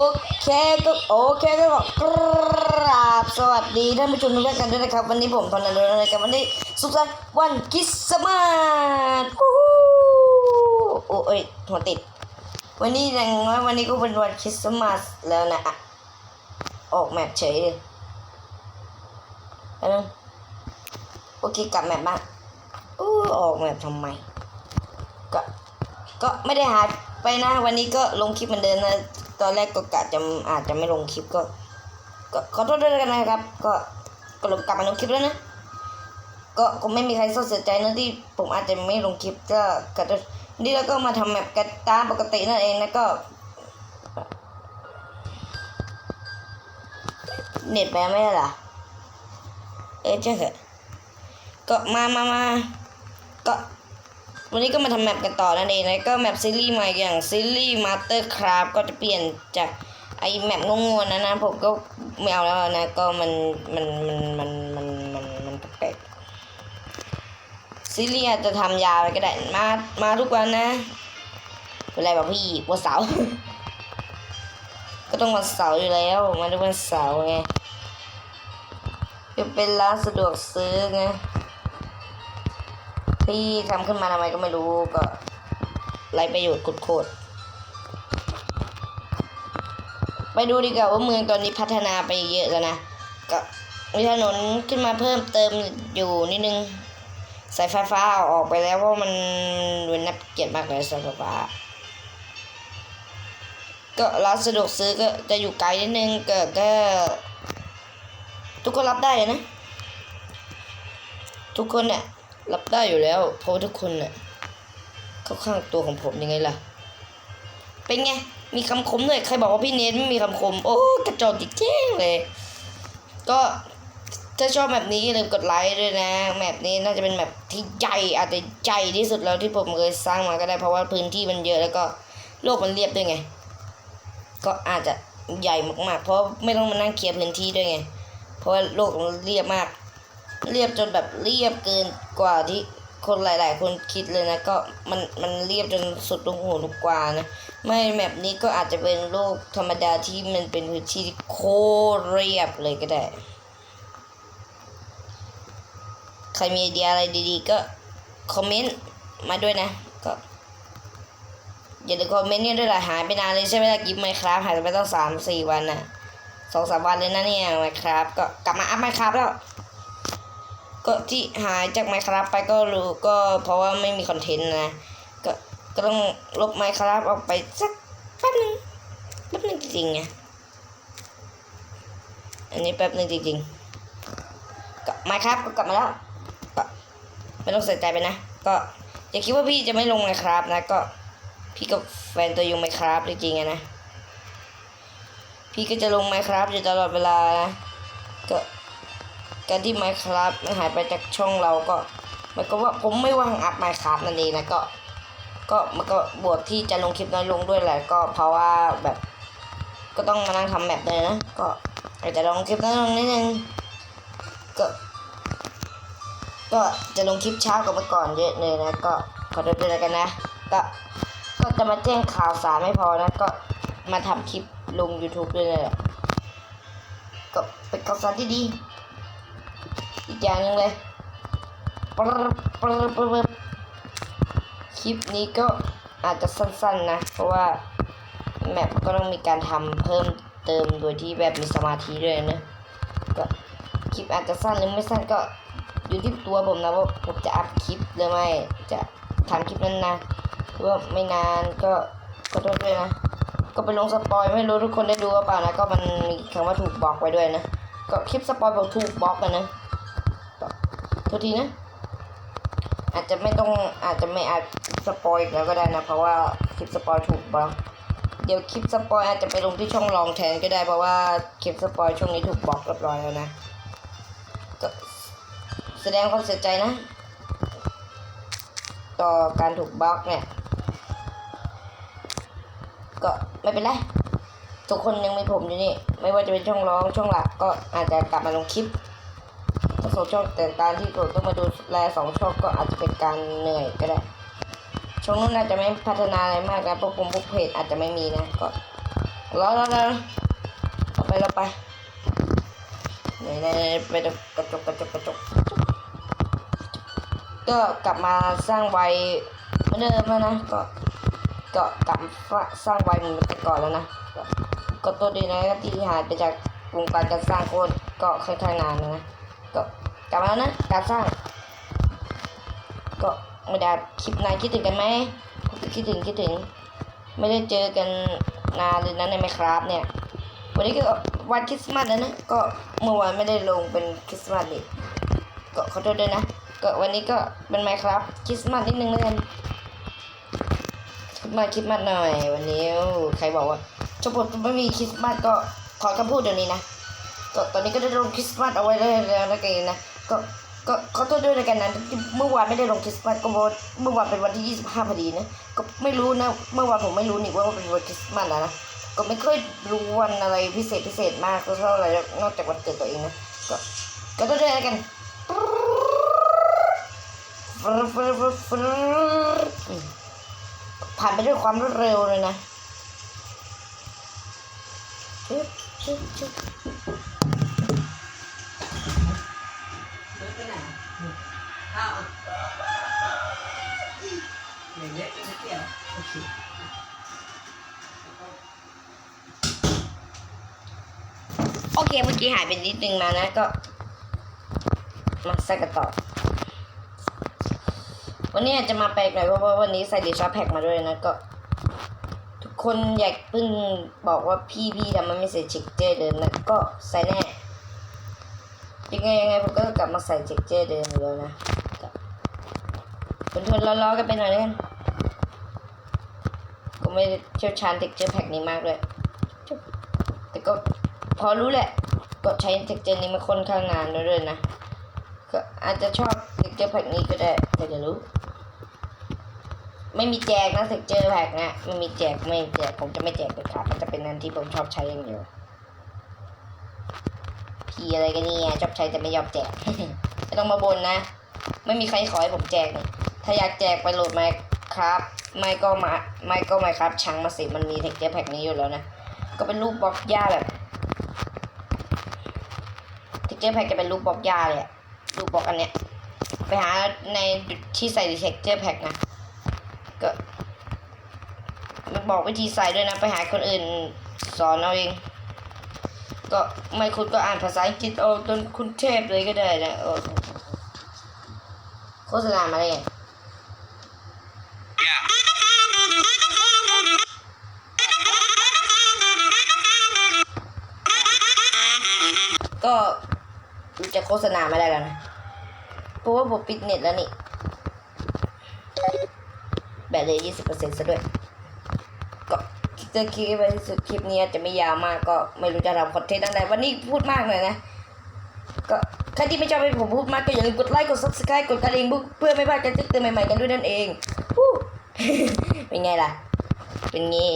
โอเคก็โอเคก็บอกกราบสวัสดีท่านผู้ชมทุกท่านกันด้วยนะครับ วันนี้ผมพนันดลนะครับวันนี้สุขสันต์วันคริสต์มาสวู้ฮู้โอ้ยหัวติด วันนี้แรงว่าวันนี้ก็เป็นวันคริสต์มาสแล้วนะอะออกแมปเฉยเลยแล้วนึงโอเคกลับแมปบ้างอู้ออกแมปทำไมก็ก็ไม่ได้หายไปนะวันนี้ก็ลงคลิปเหมือนเดิมนะ ตอนแรกก็กะจะอาจจะไม่ลงคลิปก็ ก็ขอโทษด้วยกันนะครับ ก็ก็ลงกลับมาลงคลิปแล้วนะก็คงไม่มีใครเสียใจนะที่ผมอาจจะไม่ลงคลิปก็ก็นี่แล้วก็มาทำแบบกันตามปกตินั่นเองนะก็ เน็ตไปไม่ได้เหรอเออใช่เหรอก็มามามาก็ วันนี้ก็มาทำแมปกันต่อนั่นเองนะก็แมปซีรีส์ใหม่อย่างซีรีส์มาสเตอร์คราฟก็จะเปลี่ยนจากไอแมปงงๆนะนะผมก็ไม่เอาแล้วนะก็มันมันมันมันมันมันมันแปลกซีรีส์จจะทำยาวไปก็ได้มามาทุกวันนะเป็นไรแบบพี่วันเสาร์ก็ต้องวันเสาร์อยู่แล้วมาทุกวันเสาร์ไงจะเป็นร้านสะดวกซื้อไง ที่ทำขึ้นมาทำไมก็ไม่รู้ก็ไรประโยชน์ขุดโคตรไปดูดีกว่าว่าเมืองตอนนี้พัฒนาไปเยอะแล้วนะก็มีถนนขึ้นมาเพิ่มเติมอยู่นิดนึงสายไฟฟ้าออกไปแล้วเพราะมันมันน่าเกียดมากเลยสายไฟฟ้า ก็ร้านสะดวกซื้อก็จะอยู่ไกลนิดนึงก็ก็ทุกคนรับได้นะ ทุกคนเนี่ย รับได้อยู่แล้ว เพราะทุกคนเนี่ยเข้าข้างตัวของผมยังไงล่ะ เป็นไง มีคำคมด้วยใครบอกว่าพี่เนทไม่มีคำคม โอ้กระจอกจริงๆเลย ก็ถ้าชอบแบบนี้อย่าลืมกดไลค์ด้วยนะแมปนี้น่าจะเป็นแมปที่ใหญ่อาจจะใหญ่ที่สุดแล้วที่ผมเคยสร้างมาก็ได้เพราะว่าพื้นที่มันเยอะแล้วก็โลกมันเรียบด้วยไง ก็อาจจะใหญ่มากๆ เพราะไม่ต้องมานั่งเคลียร์พื้นที่ด้วยไง เพราะว่าโลกมันเรียบมาก เรียบจนแบบเรียบเกินกว่าที่คนหลาย ๆ คนคิดเลยนะก็มันมันเรียบจนสุดลูกหูลูกกวานะไม่แบบนี้ก็อาจจะเป็นโลกธรรมดาที่มันเป็นพื้นที่ที่โคเรียบเลยก็ได้ ใครมีไอเดียอะไรดีๆ ก็คอมเมนต์มาด้วยนะก็อย่าลืมคอมเมนต์เนี่ยด้วยล่ะหายไปนานเลยใช่ไหมล่ะกิฟไมครับหายไปตั้งสามสี่วันน่ะสองสามวันเลยนะเนี่ยไมครับก็กลับมาอัพไมครับแล้ว ก็ที่หายจากไมครับไปก็รู้ก็เพราะว่าไม่มีคอนเทนต์นะก็ก็ต้องลบไมครับออกไปสักแป๊บนึงแป๊บนึงจริงๆไงอันนี้แป๊บนึงจริงๆก็ไมครับก็กลับมาแล้วก็ไม่ต้องเสียใจไปนะ ก็อย่าคิดว่าพี่จะไม่ลงไมครับนะก็พี่กับแฟนตัวยงไมครับจริงๆนะพี่ก็จะลงไมครับอยู่ตลอดเวลานะก็ การที่ Minecraft มันหายไปจากช่องเราก็มายความว่าผมไม่ว่างอัพ Minecraft นั่นเองนะก็ก็มันก็บวกที่จะลงคลิปน้อยลงด้วยแหละก็เพราะว่าแบบก็ต้องมานั่งทำแบบเลยนะ ก็อาจจะลงคลิปน้อยลงนิดนึงก็ก็จะลงคลิปเช้ากว่าเมื่อก่อนเยอะเลยนะก็ขอโทษด้วยแล้วกันนะ ก็ก็จะมาแจ้งข่าวสารไม่พอนะ ก็มาทำคลิปลง YouTube ด้วยเลยก็เป็นข่าวสารที่ดี อีกอย่างนึงเลยปรปรปรคลิปนี้ก็อาจจะสั้นๆนะ เพราะว่าแมปก็ต้องมีการทำเพิ่มเติมโดยที่แบบมีสมาธิด้วยนะก็คลิปอาจจะสั้นหรือไม่สั้นก็อยู่ที่ตัวผมนะว่าผมจะอัพคลิปหรือไม่จะทำคลิปนั้นนะหรือว่าไม่นานก็ขอโทษด้วยนะ ก็ไปลงสปอยไม่รู้ทุกคนได้ดูหรือเปล่านะก็มันมีคำว่าถูกบล็อกไว้ด้วยนะก็คลิปสปอยบอกถูกบล็อกกันนะ ษทีนะ อาจจะไม่ต้องอาจจะไม่อาจสปอยแล้วก็ได้นะ เพราะว่าคลิปสปอยถูกบล็อกเดี๋ยวคลิปสปอยอาจจะไปลงที่ช่องรองแทนก็ได้เพราะว่าคลิปสปอยช่วงนี้ถูกบล็อกเรียบร้อยแล้วนะแสดงความเสียใจนะ ต่อการถูกบล็อกเนี่ย ก็ไม่เป็นไรทุกคนยังมีผมอยู่นี่ ไม่ว่าจะเป็นช่องร้องช่องหลักก็อาจจะกลับมาลงคลิป สองช่องแต่การที่ผมต้องมาดูแลสองช่องก็อาจจะเป็นการเหนื่อยก็ได้ช่องนู้นอาจจะไม่พัฒนาอะไรมากนะพวกผมพวกเพจอาจจะไม่มีนะก็รอรอรอเราไปเราไปไหนไหนไหนไปดูกระจกกระจกกระจกก็กลับมาสร้างไวเหมือนเดิมแล้วนะก็ก็กลับมาสร้างไวเหมือนแต่ก่อนแล้วนะก็ตัวดีนะที่หายไปจากวงการการสร้างโคตรก็ค่อนข้างนานนะก็ กลับมาแล้วนะ การสร้าง ก็ไม่ได้คลิปนายคิดถึงกันไหมคิดถึงคิดถึง ไม่ได้เจอกันนานเลยนะในไมครับเนี่ย วันนี้ก็วันคริสต์มาสแล้วนะ ก็เมื่อวานไม่ได้ลงเป็นคริสต์มาสเลยก็ขอโทษด้วยนะ ก็วันนี้ก็เป็นไมครับคริสต์มาสนิดนึงแล้วกันคริสต์มาสคริสต์มาสหน่อย วันนี้ใครบอกว่าชมพูไม่มีคริสต์มาสก็ขอคำพูดเดี๋ยวนี้นะ ตอนนี้ก็ได้ลงคริสต์มาสเอาไว้แล้วนะกันนะ ก็ก็ขอโทษด้วยแล้วกันนะที่เมื่อวานไม่ได้ลงคริสต์มาสก็เพราะว่าเมื่อวานเป็นวันที่ 25พอดีนะก็ไม่รู้นะเมื่อวานผมไม่รู้นี่ว่าเป็นวันคริสต์มาสนะนะก็ไม่เคยรู้วันอะไรพิเศษพิเศษมากก็เท่าไรนอกจากวันเกิดตัวเองนะก็ก็ต้องด้วยกันผ่านไปด้วยความรวดเร็วเลยนะ ข้าวอย่างเงี้ยไม่เกี่ยวโอเคโอเคเมื่อกี้หายไปนิดนึงมานะก็ มาใส่กันต่อ วันนี้จะมาแปลกหน่อยเพราะว่าวันนี้ใส่ดิชอปแพ็กมาด้วยนะก็ ทุกคนอยากเพิ่งบอกว่าพี่พี่ทำไมไม่ใส่เช็คเจเดิมนะก็ใส่แน่ยังไงยังไงผมก็ กลับมาใส่เช็คเจเดิมอยู่แล้วนะก็ทนล้อๆกันไปหน่อยแล้วกันก็ไม่เชี่ยวชาญเท็กเจอร์แพ็กนี้มากด้วยแต่ก็พอรู้แหละ ก็ใช้เท็กเจอร์นี้มาค่อนข้างนานแล้วด้วยนะ ก็อาจจะชอบเท็กเจอร์แพ็กนี้ก็ได้แต่จะรู้ ไม่มีแจกนะถึงเจอแพ็กนะไม่มีแจกไม่แจกผมจะไม่แจกเลยครับมันจะเป็นนันที่ผมชอบใช้อย่างเดียว พี่อะไรกันเนี่ยชอบใช้แต่ไม่ยอมแจกไม่ต้องมาบนนะ ไม่มีใครขอให้ผมแจกนี่ถ้าอยากแจกไปโหลดมาครับไม่ก็มาไม่ก็ไม่ครับช่างมาสิมันมีเท็กเจอร์แพ็กนี้อยู่แล้วนะ ก็เป็นรูปบล็อกหญ้าแบบเท็กเจอร์แพ็กจะเป็นรูปบล็อกหญ้าเลยอะรูปบล็อกอันเนี้ยไปหาในที่ใส่เท็กเจอร์แพ็กนะก็มันบอกวิธีใส่ด้วยนะ ไปหาคนอื่นสอนเอาเอง ก็ไม่คุณก็อ่านภาษาอังกฤษเอาจนคุณเทพเลยก็ได้นะเออโฆษณามาได้ไงก็จะโฆษณาไม่ได้แล้วนะ เพราะว่าผมปิดเน็ตแล้วนี่ แบตเลยยี่สิบเปอร์เซ็นต์ซะด้วย จะคลิปไปที่สุดคลิปนี้จะไม่ยาวมากก็ไม่รู้จะทำคอนเทนต์อะไรวันนี้พูดมากหน่อยนะ ก็ใครที่ไม่ชอบให้ผมพูดมากก็อย่าลืมกดไลค์กด subscribe กดกระดิ่งเพื่อไม่พลาดการแจ้งเตือนใหม่ๆกันด้วยนั่นเองเป็นไงล่ะ เป็นงี้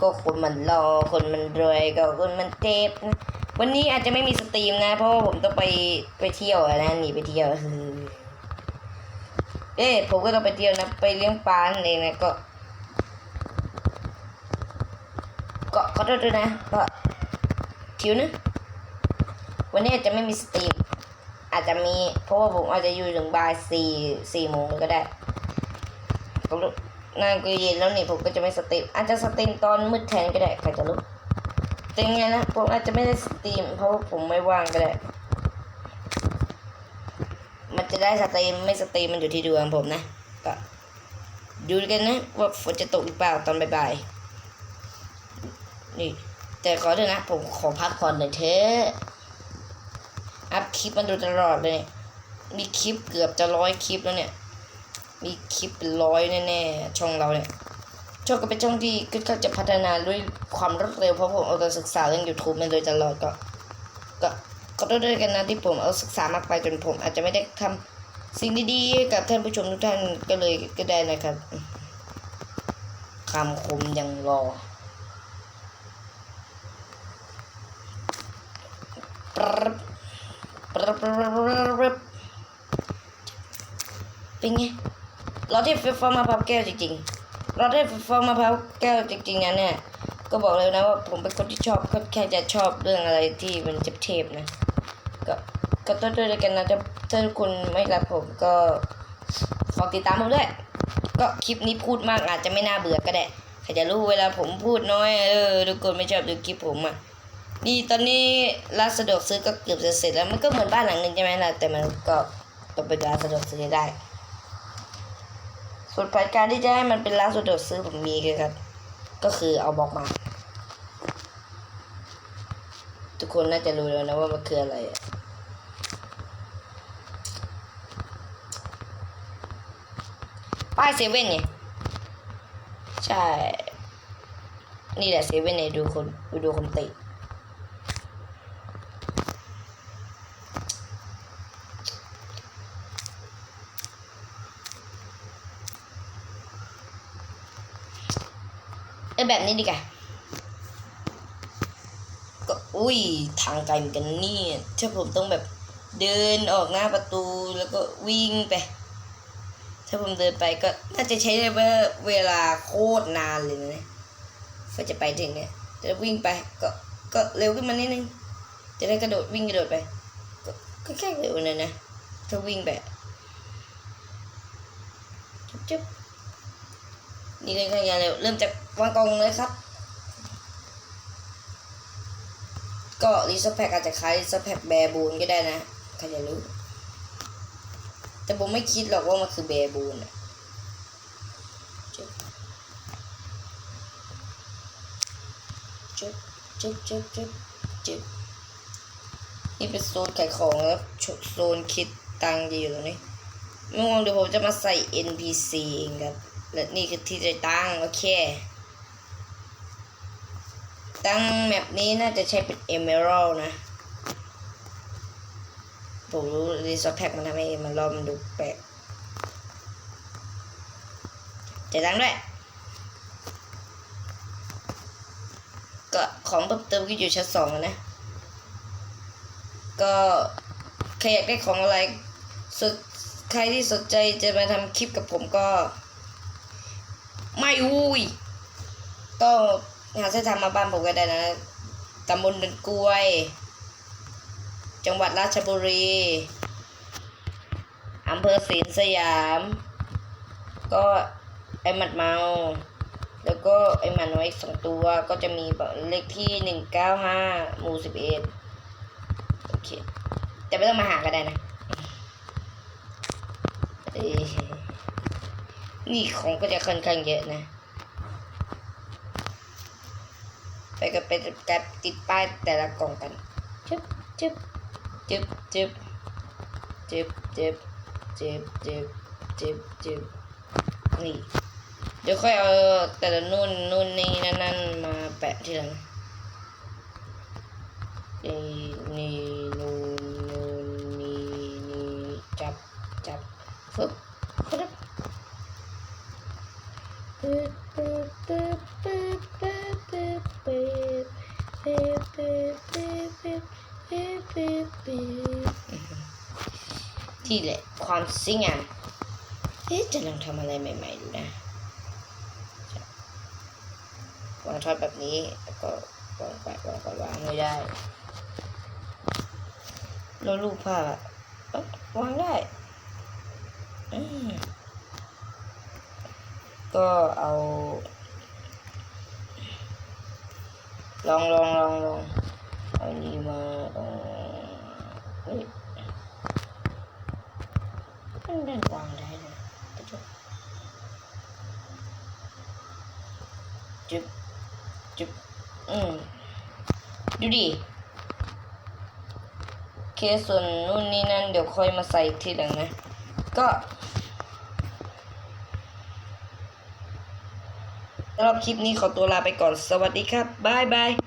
ก็คนมันรอคนมันรวยก็คนมันเจ็บวันนี้อาจจะไม่มีสตรีมนะ เพราะว่าผมต้องไปไปเที่ยวนะหนีไปเที่ยวเอ๊ะผมก็ต้องไปเที่ยวนะ ไปเลี้ยงปลานเองนะก็ ก็ขอโทษด้วยนะก็คิวนะ วันนี้อาจจะไม่มีสตรีม อาจจะมี เพราะว่าผมอาจจะอยู่ถึงบ่ายสี่สี่โมงก็ได้ผมรู้น่าก็เย็นแล้วนี่ผมก็จะไม่สตรีม อาจจะสตรีมตอนมืดแทนก็ได้ใครจะรู้แต่ยังไงนะผมอาจจะไม่ได้สตรีม เพราะว่าผมไม่ว่างก็ได้ มันจะได้สตรีมไม่สตรีมมันอยู่ที่ดวงผมนะก็ดูกันนะว่าฝนจะตกหรือเปล่าตอนบ่ายๆ นี่ แต่ขอเถอะนะ ผมขอพักผ่อนหน่อยเถอะอัพคลิปมาดูตลอดเลยมีคลิปเกือบจะร้อยคลิปแล้วเนี่ย มีคลิปเป็นร้อยแน่ๆช่องเราเนี่ยช่องก็เป็นช่องที่ก็จะพัฒนาด้วยความรวดเร็วเพราะผมเอาการศึกษาเรื่อง YouTube มาโดยตลอดก็ ก็ขอโทษด้วยกันนะที่ผมเอาศึกษามากไปจนผม อาจจะไม่ได้ทำสิ่งดีๆกับท่านผู้ชมทุกท่านก็เลยก็ได้นะครับคำคมยังรอปรึ๊บปรึ๊บปรึ๊บปรึ๊บปรึ๊บ เป็นไงรสที่ไฟฟ้ามะพร้าวแก้วจริงๆรสที่ไฟฟ้ามะพร้าวแก้วจริงๆนะเนี่ย ก็บอกเลยนะว่าผมเป็นคนที่ชอบก็แค่จะชอบเรื่องอะไรที่มันเทพๆนะ ก็ก็ต้นด้วยกันนะถ้าถ้าทุกคนไม่รักผมก็ฝากติดตามผมด้วย ก็คลิปนี้พูดมากอาจจะไม่น่าเบื่อก็ได้ใครจะรู้เวลาผมพูดน้อยเออทุกคนไม่ชอบดูคลิปผมอะ นี่ตอนนี้ร้านสะดวกซื้อก็เกือบจะเสร็จแล้วมันก็เหมือนบ้านหลังหนึ่งใช่ไหมล่ะแต่มันก็ต้องเป็นร้านสะดวกซื้อได้ ส่วนแผนการที่จะให้มันเป็นร้านสะดวกซื้อผมมีครับก็คือเอาบล็อกมา ทุกคนน่าจะรู้แล้วนะว่ามันคืออะไรป้ายเซเว่นไงใช่ นี่แหละเซเว่นเนี่ยดูคนดูดูคนติ เออแบบนี้ดีกว่าก็อุ้ยทางไกลเหมือนกันนี่ถ้าผมต้องแบบเดินออกหน้าประตูแล้วก็วิ่งไป ถ้าผมเดินไปก็น่าจะใช้เวลาโคตรนานเลยนะเพื่อจะไปถึงเนี่ยจะวิ่งไปก็ก็เร็วขึ้นมานิดนึง จะได้กระโดดวิ่งกระโดดไป ก็ก็แค่เร็วนะนะถ้าวิ่งไปจุ๊บจุ๊บ นี่เลยก็อย่าเร็วเริ่มจากวางกองเลยครับ ก็รีสแพ็กอาจจะคล้ายรีสแพ็กแบร์บูนก็ได้นะใครจะรู้ แต่ผมไม่คิดหรอกว่ามันคือแบร์บูนอะจุ๊บจุ๊บจุ๊บจุ๊บจุ๊บจุ๊บนี่เป็นโซนขายของแล้วโซนคิดตังค์อยู่ตรงนี้ไม่งงเดี๋ยวผมจะมาใส่ NPC เองครับ และนี่คือที่จะตั้งโอเค ตั้งแมปนี้น่าจะใช้เป็น Emerald นะ ผมรู้รีสอร์ทแพ็กมันทำให้มันรอบมันดูแปลกจะตั้งด้วยก็ของเพิ่มเติมก็อยู่ชั้นสองนะ ก็ใครอยากได้ของอะไรสนใครที่สนใจจะมาทำคลิปกับผมก็ ไม่อุ้ยก็หาเส้นทางมาบ้านผมก็ได้นะตำบลดินกล้วย จังหวัดราชบุรีอำเภอศรีสยาม ก็ไอหมัดเมา แล้วก็ไอหมาน้อยสองตัวก็จะมีเลขที่หนึ่งเก้าห้าหมู่สิบเอ็ดโอเค แต่ไม่ต้องมาหาก็ได้นะ เอ นี่ของก็จะค่อนข้างเยอะนะ ไปก็ไปกับติดป้ายแต่ละกล่องกันจึ๊บจึ๊บจึ๊บจึ๊บจึ๊บจึ๊บจึ๊บจึ๊บจึ๊บจึ๊บนี่ เดี๋ยวค่อยเอาแต่ละนู่นนู่นนี่นั่นนั่นมาแปะทีหลังนี่นี่นู่ ที่แหละ ความสวยงามเอ๊ะจะลองทำอะไรใหม่ ๆ ดูนะวางทอดแบบนี้แล้วก็วางไปวางไปวางไม่ได้แล้วรูปภาพอะเอ๊ะวางได้ ก็เอา ลองลองลองลองเอานี้มาตรงนี้มันเดินวางได้เลยกระจกจุ๊บจุ๊บอืม ดูดิเคส่วนนู่นนี่นั่นเดี๋ยวค่อยมาใส่อีกทีหลังนะ ก็สำหรับคลิปนี้ขอตัวลาไปก่อนสวัสดีครับ บ๊ายบาย